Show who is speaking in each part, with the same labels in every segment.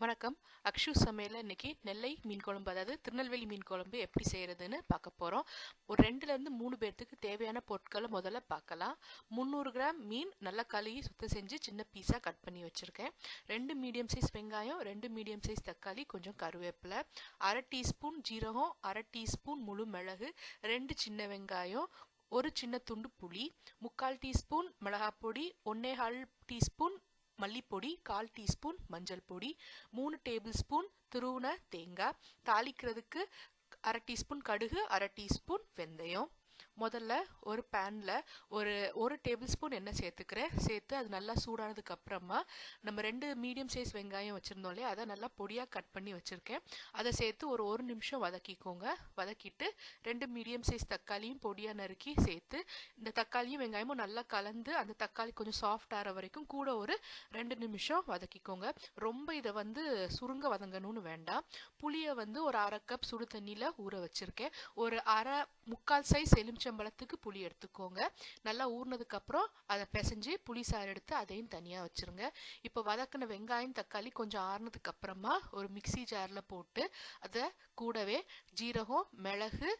Speaker 1: வணக்கம். அக்ஷு சமையலில் இன்றைக்கி நெல்லை மீன் குழம்பு அதாவது திருநெல்வேலி மீன் குழம்பு எப்படி செய்கிறதுன்னு பார்க்க போகிறோம் ஒரு ரெண்டுலேருந்து மூணு பேர்த்துக்கு தேவையான பொருட்களை முதல்ல பார்க்கலாம். முந்நூறு கிராம் மீன் நல்லா கழுவி சுத்தம் செஞ்சு சின்ன பீஸாக கட் பண்ணி வச்சுருக்கேன். ரெண்டு மீடியம் சைஸ் வெங்காயம் ரெண்டு மீடியம் சைஸ் தக்காளி கொஞ்சம் கருவேப்பிலை அரை டீஸ்பூன் ஜீரகம் அரை டீஸ்பூன் முழு மிளகு ரெண்டு சின்ன வெங்காயம் ஒரு சின்ன துண்டு புளி முக்கால் டீஸ்பூன் மிளகாப்பொடி ஒன்னேகால் டீஸ்பூன் மல்லிப்பொடி கால் டீஸ்பூன் மஞ்சள் பொடி மூணு டேபிள் ஸ்பூன் துருவன தேங்காய் தாளிக்கிறதுக்கு அரை டீஸ்பூன் கடுகு அரை டீஸ்பூன் வெந்தயம். முதல்ல ஒரு பேனில் ஒரு ஒரு டேபிள் ஸ்பூன் எண்ணெய் சேர்த்துக்கிறேன். சேர்த்து அது நல்லா சூடானதுக்கு அப்புறமா நம்ம ரெண்டு மீடியம் சைஸ் வெங்காயம் வச்சுருந்தோம் இல்லையா? அதை நல்லா பொடியாக கட் பண்ணி வச்சுருக்கேன். அதை சேர்த்து ஒரு ஒரு நிமிஷம் வதக்கிக்கோங்க. வதக்கிட்டு ரெண்டு மீடியம் சைஸ் தக்காளியும் பொடியாக நறுக்கி சேர்த்து இந்த தக்காளியும் வெங்காயமும் நல்லா கலந்து அந்த தக்காளி கொஞ்சம் சாஃப்ட் ஆகிற வரைக்கும் கூட ஒரு ரெண்டு நிமிஷம் வதக்கிக்கோங்க. ரொம்ப இதை வந்து சுருங்க வதங்கணும்னு வேண்டாம். புளியை வந்து ஒரு அரை கப் சுடு தண்ணியில் ஊற வச்சுருக்கேன். ஒரு அரை முக்கால் சைஸ் எலுமிச்சம்பழத்துக்கு புளி எடுத்துக்கோங்க. நல்லா ஊறினதுக்கு அப்புறம் அதை பிசைஞ்சு புளி சாறு எடுத்து அதையும் தனியாக வச்சுருங்க. இப்போ வதக்கின வெங்காயம் தக்காளி கொஞ்சம் ஆறுனதுக்கு அப்புறமா ஒரு மிக்சி ஜாரில் போட்டு அதை கூடவே ஜீரகம் மிளகு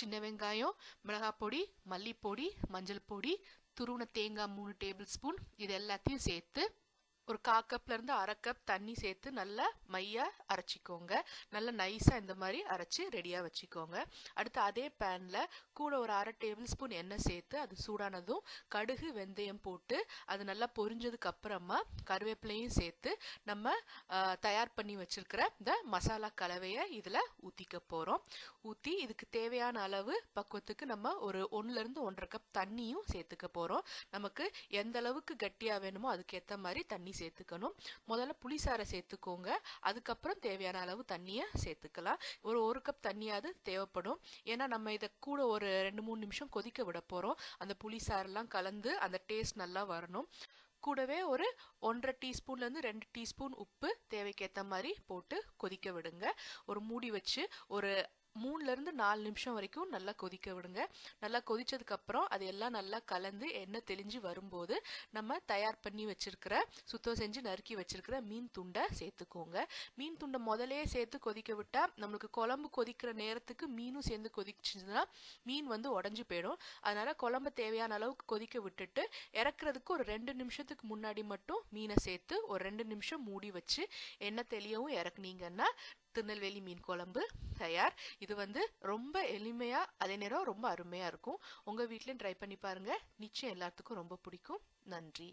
Speaker 1: சின்ன வெங்காயம் மிளகாப்பொடி மல்லிப்பொடி மஞ்சள் பொடி துருவன தேங்காய் மூணு டேபிள் ஸ்பூன் இது எல்லாத்தையும் சேர்த்து ஒரு கா கப்லேருந்து அரை கப் தண்ணி சேர்த்து நல்லா மையாக அரைச்சிக்கோங்க. நல்லா நைஸாக இந்த மாதிரி அரைச்சி ரெடியாக வச்சுக்கோங்க. அடுத்து அதே பேனில் கூட ஒரு அரை டேபிள் ஸ்பூன் எண்ணெய் சேர்த்து அது சூடானதும் கடுகு வெந்தயம் போட்டு அது நல்லா பொரிஞ்சதுக்கு அப்புறமா கருவேப்பிலையும் சேர்த்து நம்ம தயார் பண்ணி வச்சுருக்கிற இந்த மசாலா கலவையை இதில் ஊற்றிக்க போகிறோம் ஊற்றி இதுக்கு தேவையான அளவு பக்குவத்துக்கு நம்ம ஒரு ஒன்றுலேருந்து ஒன்றரை கப் தண்ணியும் சேர்த்துக்க போகிறோம் நமக்கு எந்த அளவுக்கு கட்டியாக வேணுமோ அதுக்கேற்ற மாதிரி தண்ணி சேர்த்துக்கணும். முதல்ல புளிசாரை சேர்த்துக்கோங்க. அதுக்கப்புறம் தேவையான அளவு தண்ணியை சேர்த்துக்கலாம். ஒரு ஒரு கப் தண்ணியாவது தேவைப்படும். ஏன்னா நம்ம இதை கூட ஒரு ரெண்டு மூணு நிமிஷம் கொதிக்க விட போகிறோம் அந்த புளிசாரெல்லாம் கலந்து அந்த டேஸ்ட் நல்லா வரணும். கூடவே ஒரு ஒன்றரை டீஸ்பூன்லேருந்து ரெண்டு டீஸ்பூன் உப்பு தேவைக்கேற்ற மாதிரி போட்டு கொதிக்க விடுங்க. ஒரு மூடி வச்சு ஒரு மூணுலேருந்து நாலு நிமிஷம் வரைக்கும் நல்லா கொதிக்க விடுங்க. நல்லா கொதித்ததுக்கப்புறம் அது எல்லாம் நல்லா கலந்து எண்ணெய் தெளிஞ்சு வரும்போது நம்ம தயார் பண்ணி வச்சுருக்கிற சுத்தம் செஞ்சு நறுக்கி வச்சுருக்கிற மீன் துண்டை சேர்த்துக்கோங்க. மீன் துண்டை முதலே சேர்த்து கொதிக்க விட்டால் நம்மளுக்கு குழம்பு கொதிக்கிற நேரத்துக்கு மீனும் சேர்ந்து கொதிச்சுன்னா மீன் வந்து உடஞ்சி போயிடும். அதனால் குழம்பு தேவையான அளவுக்கு கொதிக்க விட்டுட்டு இறக்குறதுக்கு ஒரு ரெண்டு நிமிஷத்துக்கு முன்னாடி மட்டும் மீனை சேர்த்து ஒரு ரெண்டு நிமிஷம் மூடி வச்சு எண்ணெய் தெளியவும் இறக்குனீங்கன்னா திருநெல்வேலி மீன் குழம்பு தயார். இது வந்து ரொம்ப எளிமையாக அதே நேரம் ரொம்ப அருமையாக இருக்கும். உங்கள் வீட்லேயும் ட்ரை பண்ணி பாருங்கள் நிச்சயம் எல்லாத்துக்கும் ரொம்ப பிடிக்கும். நன்றி.